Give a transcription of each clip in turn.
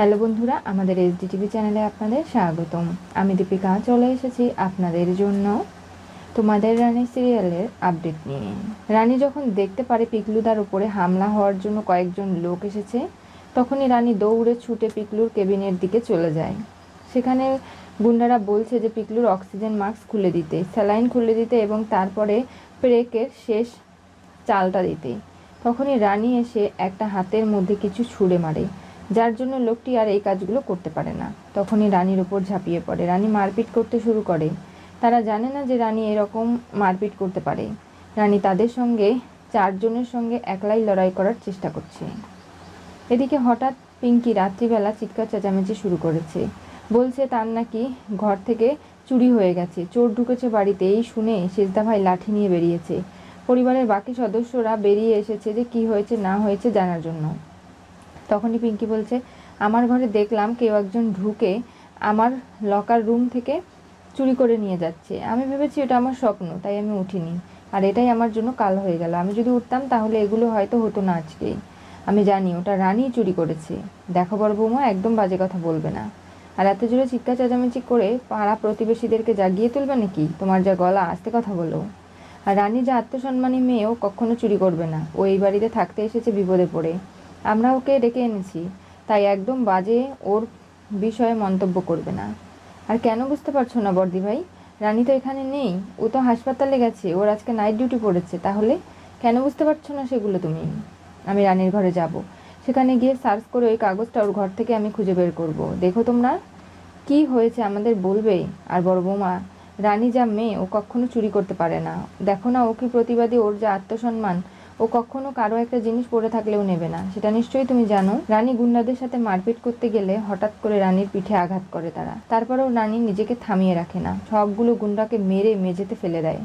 Hello বন্ধুরা, আমাদের SD TV চ্যানেলে আপনাদের স্বাগতম। আমি দীপিকা, চলে এসেছি আপনাদের জন্য তোমাদের রানী সিরিয়ালের আপডেট নিয়ে। রানী যখন দেখতে পারে পিকলুদার উপরে হামলা হওয়ার জন্য কয়েকজন লোক এসেছে, তখনই রানী দৌড়ে ছুটে পিকলুর কেবিনের দিকে চলে যায়। সেখানে গুন্ডারা বলছে যে পিকলুর অক্সিজেন মাস্ক খুলে দিতে, স্যালাইন খুলে দিতে এবং তারপরে প্রেকের শেষ চালটা দিতে। তখনই রানী এসে একটা হাতের মধ্যে কিছু ছুঁড়ে মারে। যার জন্য লোকটি আর এই কাজগুলো করতে পারে না। তখনই রানীর উপর ঝাঁপিয়ে পড়ে। রানী মারপিট করতে শুরু করে। তারা জানে না যে রানী এরকম মারপিট করতে পারে। রানী তাদের সঙ্গে, চারজনের সঙ্গে একলাই লড়াই করার চেষ্টা করছে। এদিকে হঠাৎ পিঙ্কি রাত্রিবেলা চিৎকার চেঁচামেচি শুরু করেছে। বলছে, তার নাকি ঘর থেকে চুরি হয়ে গেছে। চোর ঢুকেছে বাড়িতে এই শুনে সেজদা ভাই লাঠি নিয়ে বেরিয়েছে। পরিবারের বাকি সদস্যরা বেরিয়ে এসেছে যে কি হয়েছে না হয়েছে জানার জন্য। তখনই পিঙ্কি বলছে, আমার ঘরে দেখলাম কেউ একজন ঢুকে আমার লকার রুম থেকে চুরি করে নিয়ে যাচ্ছে। আমি ভেবেছি এটা আমার স্বপ্ন, তাই আমি উঠিনি। আর এটাই আমার জন্য কাল হয়ে গেল। আমি যদি উঠতাম তাহলে এগুলো হয়তো হতো না আজকেই। আমি জানি ওটা রানী চুরি করেছে। দেখো বড় বৌমা, একদম বাজে কথা বলবে না। আর এত জোরে চিৎকার চেঁচামেচি করে পাড়া প্রতিবেশীদেরকে জাগিয়ে তুলবে নাকি? তোমার যা গলা, আসতে কথা বলো। আর রানী যা আত্মসম্মানী মেয়েও কখনো চুরি করবে না। ও এই বাড়িতে থাকতে এসেছে বিপদে পড়ে। আমরা ওকে ডেকে এনেছি, তাই একদম বাজে ওর বিষয়ে মন্তব্য করবে না। আর কেন বুঝতে পারছ না, বর্দি ভাই? রানী তো এখানে নেই, ও তো হাসপাতালে গেছে, ওর আজকে নাইট ডিউটি পড়েছে, তাহলে কেন বুঝতে পারছ না সেগুলো তুমি? আমি রানীর ঘরে যাব, সেখানে গিয়ে সার্চ করে ওই কাগজটা ওর ঘর থেকে আমি খুঁজে বের করব। দেখো তোমরা, কি হয়েছে আমাদের বলবে? আর বড় বৌমা, রানী যা মেয়ে, ও কখনো চুরি করতে পারে না। দেখো না ও কি প্রতিবাদী, ওর যা আত্মসম্মান ও কখনো কারও একটা জিনিস পরে থাকলেও নেবে না। সেটা নিশ্চয়ই তুমি জানো। রানী গুন্ডাদের সাথে মারপিট করতে গেলে হঠাৎ করে রানীর পিঠে আঘাত করে তারা। তারপরেও রানী নিজেকে থামিয়ে রাখে না। সবগুলো গুন্ডাকে মেরে মেঝেতে ফেলে দেয়।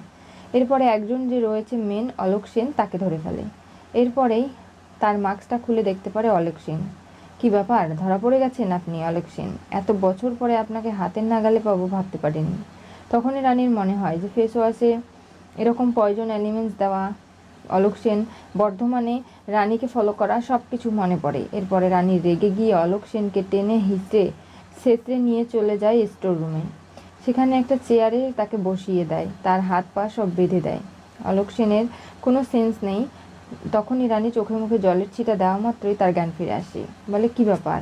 এরপরে একজন যে রয়েছে মেন, অলোক সেন, তাকে ধরে ফেলে। এরপরেই তার মাস্কটা খুলে দেখতে পারে অলোক সেন। কি ব্যাপার? ধরা পড়ে গেছেন আপনি, অলোক সেন। এত বছর পরে আপনাকে হাতের নাগালে পাবো ভাবতে পারিনি। তখনই রানীর মনে হয় যে ফেস ওয়াশে এরকম পয়জন এলিমেন্টস দেওয়া অলোক সেন বর্ধমানে রানীকে ফলো করা সব কিছু মনে পড়ে। এরপরে রানী রেগে গিয়ে অলোক সেনকে টেনে হিঁচড়ে সেতরে নিয়ে চলে যায় স্টোর রুমে সেখানে একটা চেয়ারে তাকে বসিয়ে দেয়, তার হাত পা সব বেঁধে দেয়। অলোক সেনের কোনো সেন্স নেই। তখনই রানী চোখে মুখে জলের ছিটা দেওয়া মাত্রই তার জ্ঞান ফিরে আসে। বলে, কি ব্যাপার?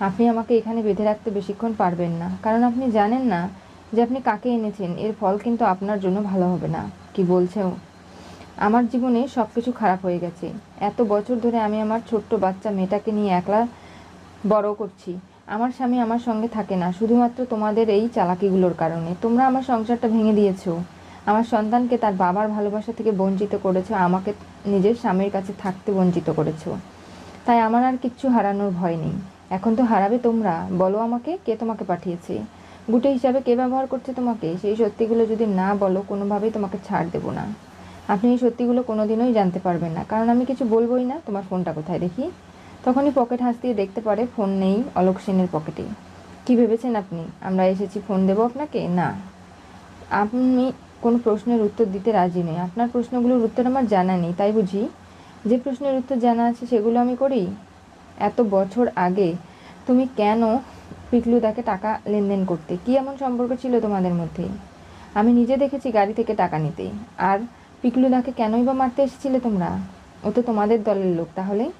আপনি আমাকে এখানে বেঁধে রাখতে বেশিক্ষণ পারবেন না। কারণ আপনি জানেন না যে আপনি কাকে এনেছেন। এর ফল কিন্তু আপনার জন্য ভালো হবে না। কি বলছে ও? আমার জীবনে সব কিছু খারাপ হয়ে গেছে। এত বছর ধরে আমি আমার ছোট্ট বাচ্চা মেয়েটাকে নিয়ে একলা বড় করছি। আমার স্বামী আমার সঙ্গে থাকে না, শুধুমাত্র তোমাদের এই চালাকিগুলোর কারণে। তোমরা আমার সংসারটা ভেঙে দিয়েছ। আমার সন্তানকে তার বাবার ভালোবাসা থেকে বঞ্চিত করেছ, আমাকে নিজের স্বামীর কাছে থাকতে বঞ্চিত করেছ। তাই আমার আর কিচ্ছু হারানোর ভয় নেই। এখন তো হারাবে তোমরা। বলো আমাকে, কে তোমাকে পাঠিয়েছে? গুটে হিসাবে কে ব্যবহার করছে তোমাকে? সেই সত্যিগুলো যদি না বলো, কোনোভাবেই তোমাকে ছাড় দেবো না। আপনি এই সত্যিগুলো কোনোদিনই জানতে পারবেন না। কারণ আমি কিছু বলবোই না, তোমার ফোনটা কোথায় দেখি? তখনই পকেট হাস দিয়ে দেখতে পারে ফোন নেই অলোক সেনের পকেটে কি ভেবেছেন আপনি? আমরা এসেছি, ফোন দেবো আপনাকে? না। আপনি কোনো প্রশ্নের উত্তর দিতে রাজি নই। আপনার প্রশ্নগুলোর উত্তর আমার জানা নেই, তাই বুঝি? যে প্রশ্নের উত্তর জানা আছে, সেগুলো আমি করি? এত বছর আগে তুমি কেন পিকলু পিকলুদাকে টাকা লেনদেন করতে? কি এমন সম্পর্ক ছিল তোমাদের মধ্যে? আমি নিজে দেখেছি গাড়ি থেকে টাকা নিতে। আর পিকলুদাকে কেনই বা মারতে এসেছিলে তোমরা? ও তো তোমাদের দলের লোক তাহলে।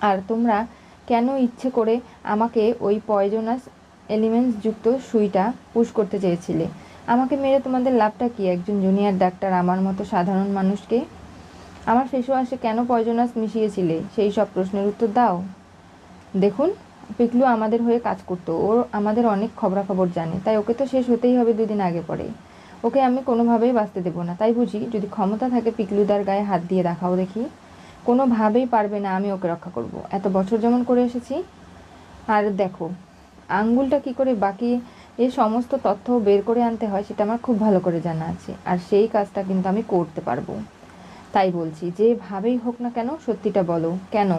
আর তোমরা কেন ইচ্ছে করে আমাকে ওই পয়জনাস এলিমেন্টস যুক্ত সুইটা পুশ করতে চেয়েছিলে? আমাকে মেরে তোমাদের লাভটা কি? একজন জুনিয়র ডাক্তার আমার মতো সাধারণ মানুষকে? আমার ফেস ওয়াশে কেন পয়জনাস মিশিয়েছিলে? সেই সব প্রশ্নের উত্তর দাও। দেখুন, পিকলু আমাদের হয়ে কাজ করতো। ও আমাদের অনেক খবরাখবর জানে। তাই ওকে তো শেষ হতেই হবে দুদিন আগে পরে। ওকে আমি কোনোভাবেই বাঁচতে দেবো না। তাই বুঝি, যদি ক্ষমতা থাকে পিকলুদার গায়ে হাত দিয়ে দেখাও দেখি। কোনোভাবেই পারবে না আমি ওকে রক্ষা করব। এত বছর যেমন করে এসেছি। আর দেখো, আঙ্গুলটা কি করে বাকি এই সমস্ত তথ্য বের করে আনতে হয় সেটা আমার খুব ভালো করে জানা আছে। আর সেই কাজটা কিন্তু আমি করতে পারব। তাই বলছি, যেভাবেই হোক না কেন, সত্যিটা বলো। কেন?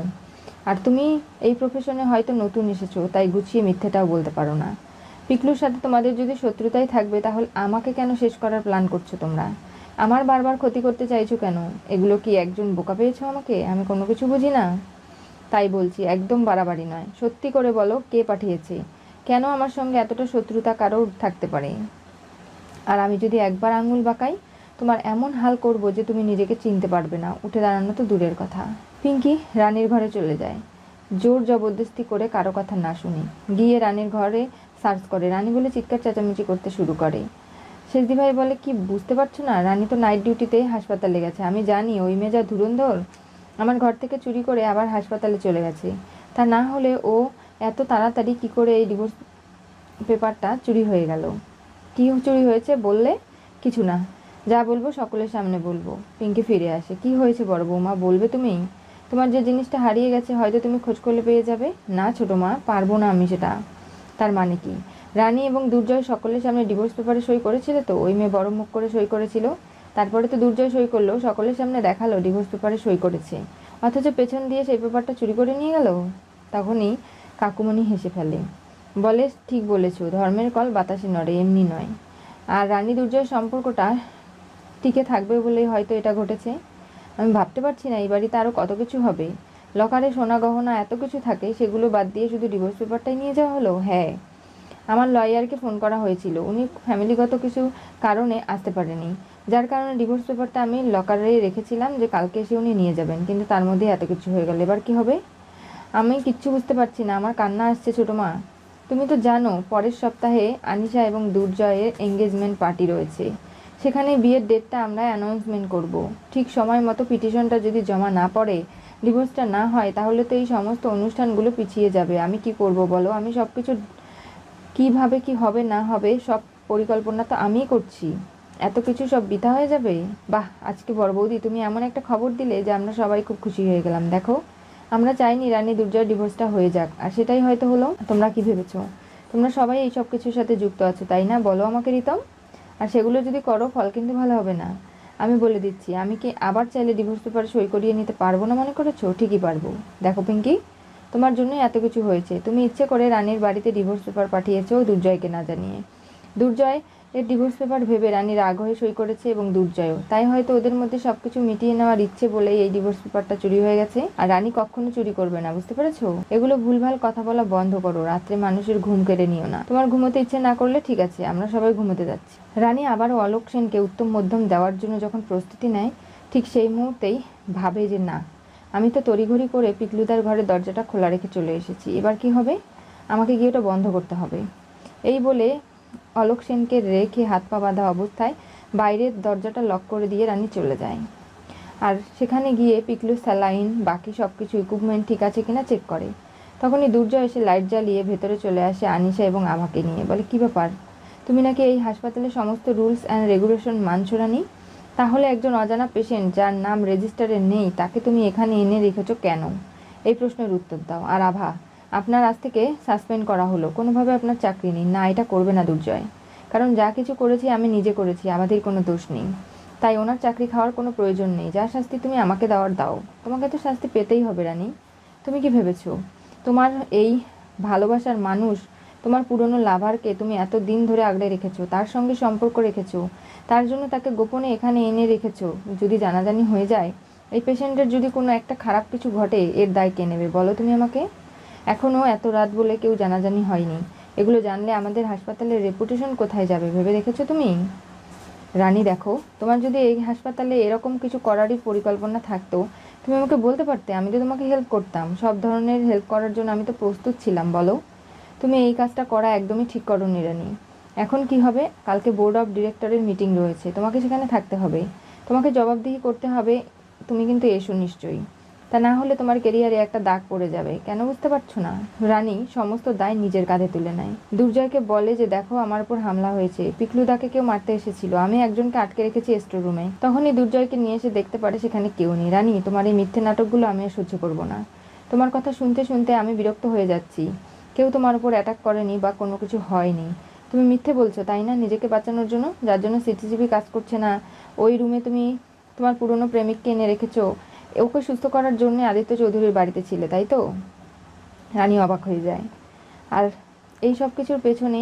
আর তুমি এই প্রফেশনে হয়তো নতুন এসেছ, তাই গুছিয়ে মিথ্যেটাও বলতে পারো না। পিকলুর সাথে তোমাদের যদি শত্রুতাই থাকবে, তাহলে আমাকে কেন শেষ করার প্ল্যান করছ তোমরা? আমার বারবার ক্ষতি করতে চাইছো কেন? এগুলো কি একজন বোকা পেয়েছ আমাকে? আমি কোনো কিছু বুঝি না। তাই বলছি, একদম বাড়াবাড়ি নয়। সত্যি করে বলো, কে পাঠিয়েছে? কেন আমার সঙ্গে এতটা শত্রুতা কারোর থাকতে পারে? আর আমি যদি একবার আঙুল বাঁকাই, তোমার এমন হাল করব যে তুমি নিজেকে চিনতে পারবে না। উঠে দাঁড়ানো তো দূরের কথা। পিঙ্কি রানীর ঘরে চলে যায়। জোর জবরদস্তি করে কারও কথা না শুনি। গিয়ে রানীর ঘরে সার্চ করে। রানী বলে চিৎকার চেঁচামেচি করতে শুরু করে। শেষদি ভাই বলে, কি, বুঝতে পারছ না? রানী তো নাইট ডিউটিতে হাসপাতালে গেছে। আমি জানি, ওই মেজা ধুরন্ধর আমার ঘর থেকে চুরি করে আবার হাসপাতালে চলে গেছে। তা না হলে ও এত তাড়াতাড়ি কি করে এই ডিভোর্স পেপারটা চুরি হয়ে গেল? কি চুরি হয়েছে বললে? কিছু না। যা বলব সকলের সামনে বলব। পিঙ্কি ফিরে আসে, কি হয়েছে বড় বৌমা, বলবে তুমি? তোমার যে জিনিসটা হারিয়ে গেছে, হয়তো তুমি খোঁজ করলে পেয়ে যাবে? না ছোটো মা, পারব না আমি সেটা। তার মানে কি? রানী এবং দুর্জয় সকলের সামনে ডিভোর্স পেপারে সই করেছিল তো? ওই মেয়ে বড় মুখ করে সই করেছিল। তারপরে তো দুর্জয় সই করল, সকলের সামনে দেখাল ডিভোর্স পেপারে সই করেছে। অথচ পেছন দিয়ে সেই পেপারটা চুরি করে নিয়ে গেল? তখনই কাকুমণি হেসে ফেলে। বলে, ঠিক বলেছ, ধর্মের কল বাতাসে নড়ে, এমনি নয়। আর রানী দুর্জয়ের সম্পর্কটা টিকে থাকবে বলেই হয়তো এটা ঘটেছে। আমি ভাবতে পারছি না, এই বাড়িতে আরও কত কিছু হবে। লকারে সোনা গহনা এত কিছু থাকে, সেগুলো বাদ দিয়ে শুধু ডিভোর্স পেপারটাই নিয়ে যাওয়া হলো? হ্যাঁ। আমার লয়ারকে ফোন করা হয়েছিল। উনি ফ্যামিলিগত কিছু কারণে আসতে পারেনি। যার কারণে ডিভোর্স পেপারটা আমি লকারে রেখেছিলাম যে কালকে এসে উনি নিয়ে যাবেন। কিন্তু তার মধ্যে এত কিছু হয়ে গেল। এবার কি হবে? আমি কিচ্ছু বুঝতে পারছি না। আমার কান্না আসছে, ছোটো মা। তুমি তো জানো, পরের সপ্তাহে আনিশা এবং দুর্জয়ের এঙ্গেজমেন্ট পার্টি রয়েছে। সেখানে বিয়ের ডেটটা আমরা অ্যানাউন্সমেন্ট করব। ঠিক সময় মতো পিটিশনটা যদি জমা না পড়ে ডিভোর্সটা না হয়, তাহলে তো এই সমস্ত অনুষ্ঠানগুলো পিছিয়ে যাবে। আমি কি করব বলো? আমি সব কিছু কীভাবে কি হবে, না হবে, সব পরিকল্পনা তো আমিই করছি। এত কিছু সব বৃথা হয়ে যাবে? বাহ, আজকে বড় বৌদি, তুমি এমন একটা খবর দিলে যে আমরা সবাই খুব খুশি হয়ে গেলাম। দেখো, আমরা চাইনি রানী দুর্জয় ডিভোর্সটা হয়ে যাক, আর সেটাই হয়তো হলো। তোমরা কি ভেবেছো? তোমরা সবাই এই সব কিছুর সাথে যুক্ত আছো, তাই না? বলো আমাকে, রিতম। আর সেগুলো যদি করো, ফল কিন্তু ভালো হবে না। আমি বলে দিচ্ছি, আমি কি আবার চাইলে ডিভোর্স পেপার সই করিয়ে নিতে পারব না মনে করেছ? ঠিকই পারব। দেখো পিঙ্কি, তোমার জন্যই এত কিছু হয়েছে। তুমি ইচ্ছে করে রানীর বাড়িতে ডিভোর্স পেপার পাঠিয়েছো দুর্জয়কে না জানিয়ে। দুর্জয় এর ডিভোর্স পেপার ভেবে রানী রাগ হয়ে সই করেছে এবং দুর্জয়ও। তাই হয়তো ওদের মধ্যে সব কিছু মিটিয়ে নেওয়ার ইচ্ছে বলেই এই ডিভোর্স পেপারটা চুরি হয়ে গেছে। আর রানী কখনো চুরি করবে না, বুঝতে পেরেছ? এগুলো ভুলভাল কথা বলা বন্ধ করো, রাত্রে মানুষের ঘুম কেড়ে নিও না। তোমার ঘুমোতে ইচ্ছে না করলে ঠিক আছে, আমরা সবাই ঘুমোতে যাচ্ছি। রানী আবারও অলোক সেনকে উত্তম মধ্যম দেওয়ার জন্য যখন প্রস্তুতি নেয়, ঠিক সেই মুহূর্তেই ভাবে যে না, আমি তো তড়িঘড়ি করে পিকলুদার ঘরের দরজাটা খোলা রেখে চলে এসেছি। এবার কি হবে? আমাকে গিয়ে ওটা বন্ধ করতে হবে। এই বলে অলোক সেনকে রেখে হাত পা বাঁধা অবস্থায় বাইরের দরজাটা লক করে দিয়ে রানী চলে যায়। আর সেখানে গিয়ে পিকলু, স্যালাইন, বাকি সব কিছু ইকুইপমেন্ট ঠিক আছে কিনা চেক করে। তখনই দুর্জয় এসে লাইট জ্বালিয়ে ভেতরে চলে আসে আনিশা এবং আভাকে নিয়ে। বলে, কী ব্যাপার? তুমি নাকি এই হাসপাতালের সমস্ত রুলস অ্যান্ড রেগুলেশন মানছো রানি? তাহলে একজন অজানা পেশেন্ট যার নাম রেজিস্টারে নেই, তাকে তুমি এখানে এনে রেখেছো কেন? এই প্রশ্নের উত্তর দাও। আর আভা আপনার আজ থেকে সাসপেন্ড করা হলো। কোনোভাবে আপনার চাকরি নেই। না, এটা করবে না দুর্জয়। কারণ যা কিছু করেছি আমি নিজে করেছি, আমাদের কোনো দোষ নেই। তাই ওনার চাকরি খাওয়ার কোনো প্রয়োজন নেই। যা শাস্তি তুমি আমাকে দেওয়ার, দাও। তোমাকে তো শাস্তি পেতেই হবে, রানী। তুমি কি ভেবেছো? তোমার এই ভালোবাসার মানুষ, তোমার পুরনো লাভারকে তুমি এত দিন ধরে আগলে রেখেছো, তার সঙ্গে সম্পর্ক রেখেছো, তার জন্য তাকে গোপনে এখানে এনে রেখেছো। যদি জানাজানি হয়ে যায়, এই পেশেন্টের যদি কোনো একটা খারাপ কিছু ঘটে, এর দায় কে নেবে? বলো তুমি আমাকে। এখনও এত রাত বলে কেউ জানাজানি হয়নি। এগুলো জানলে আমাদের হাসপাতালের রেপুটেশন কোথায় যাবে, ভেবে দেখেছ তুমি? রানী, দেখো, তোমার যদি এই হাসপাতালে এরকম কিছু করারই পরিকল্পনা থাকতো, তুমি আমাকে বলতে পারতে, আমি তো তোমাকে হেল্প করতাম। সব ধরনের হেল্প করার জন্য আমি তো প্রস্তুত ছিলাম, বলো। তুমি এই কাজটা করা একদমই ঠিক করো রানী। এখন কি হবে? কালকে বোর্ড অফ ডিরেক্টরের মিটিং রয়েছে, তোমাকে সেখানে থাকতে হবে। তোমাকে জবাবদিহি করতে হবে, তুমি কিন্তু এসো নিশ্চয়ই। তা না হলে তোমার কেরিয়ারে একটা দাগ পড়ে যাবে। কেন বুঝতে পারছ না? রানী সমস্ত দায় নিজের কাঁধে তুলে নেয়। দুর্জয়কে বলে যে, দেখো, আমার উপর হামলা হয়েছে। পিকলুদাকে কেউ মারতে এসেছিল। আমি একজনকে আটকে রেখেছি স্টোর রুমে তখনই দুর্জয়কে নিয়ে এসে দেখতে পারে সেখানে কেউ নেই। রানী, তোমার এই মিথ্যে নাটকগুলো আমি আর সহ্য করব না। তোমার কথা শুনতে শুনতে আমি বিরক্ত হয়ে যাচ্ছি। কেউ তোমার উপর অ্যাটাক করেনি বা কোনো কিছু হয়নি। তুমি মিথ্যে বলছো, তাই না? নিজেকে বাঁচানোর জন্য? যার জন্য সিটিজিবি কাজ করছে না। ওই রুমে তুমি তোমার পুরনো প্রেমিককে এনে রেখেছো। ওকে সুস্থ করার জন্য আদিত্য চৌধুরীর বাড়িতে ছিলে, তাই তো? রানী অবাক হয়ে যায়। আর এই সব কিছুর পেছনে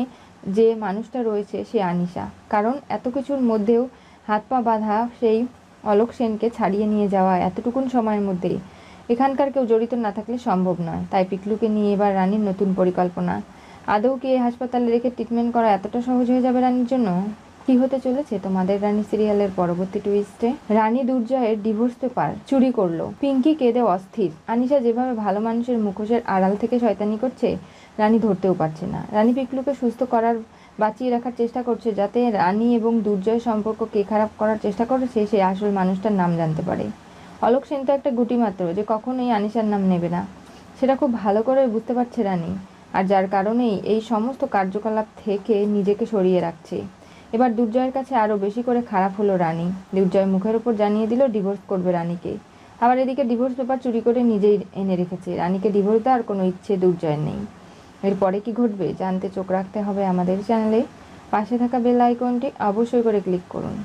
যে মানুষটা রয়েছে, সে আনিশা। কারণ এত কিছুর মধ্যেও হাত পা বাঁধা সেই অলোক সেনকে ছাড়িয়ে নিয়ে যাওয়া এতটুকুন সময়ের মধ্যে এখানকার কেউ জড়িত না থাকলে সম্ভব নয়। তাই পিকলুকে নিয়ে এবার রানীর নতুন পরিকল্পনা। আদৌ কি এই হাসপাতালে রেখে ট্রিটমেন্ট করা এতটা সহজ হয়ে যাবে রানীর জন্য? কি হতে চলেছে? তোমাদের রানী সিরিয়ালের পরবর্তী টুইস্টে রানী দুর্জয়ের ডিভোর্স পেপার চুরি করল। পিঙ্কি কেঁদে অস্থির। আনিশা যেভাবে ভালো মানুষের মুখোশের আড়াল থেকে শয়তানি করছে, রানী ধরতেও পারছে না। রানী পিকলুকে সুস্থ করার, বাঁচিয়ে রাখার চেষ্টা করছে যাতে রানী এবং দুর্জয় সম্পর্ক কে খারাপ করার চেষ্টা করেছে সে আসল মানুষটার নাম জানতে পারে। অলোক সেন তো একটা গুটি মাত্র, যে কখনোই আনিশার নাম নেবে না। সেটা খুব ভালো করে বুঝতে পারছে রানী, আর যার কারণেই এই সমস্ত কার্যকলাপ থেকে নিজেকে সরিয়ে রাখছে। এবার দুর্জয়ের কাছে আরও বেশি করে খারাপ হলো রানী। দুর্জয় মুখের ওপর জানিয়ে দিল, ডিভোর্স করবে রানীকে। আবার এদিকে ডিভোর্স পেপার চুরি করে নিজেই এনে রেখেছে। রানীকে ডিভোর্স দেওয়ার কোনো ইচ্ছে দুর্জয়ের নেই। এরপরে কি ঘটবে জানতে চোখ রাখতে হবে আমাদের চ্যানেলে। পাশে থাকা বেল আইকনটি অবশ্যই করে ক্লিক করুন।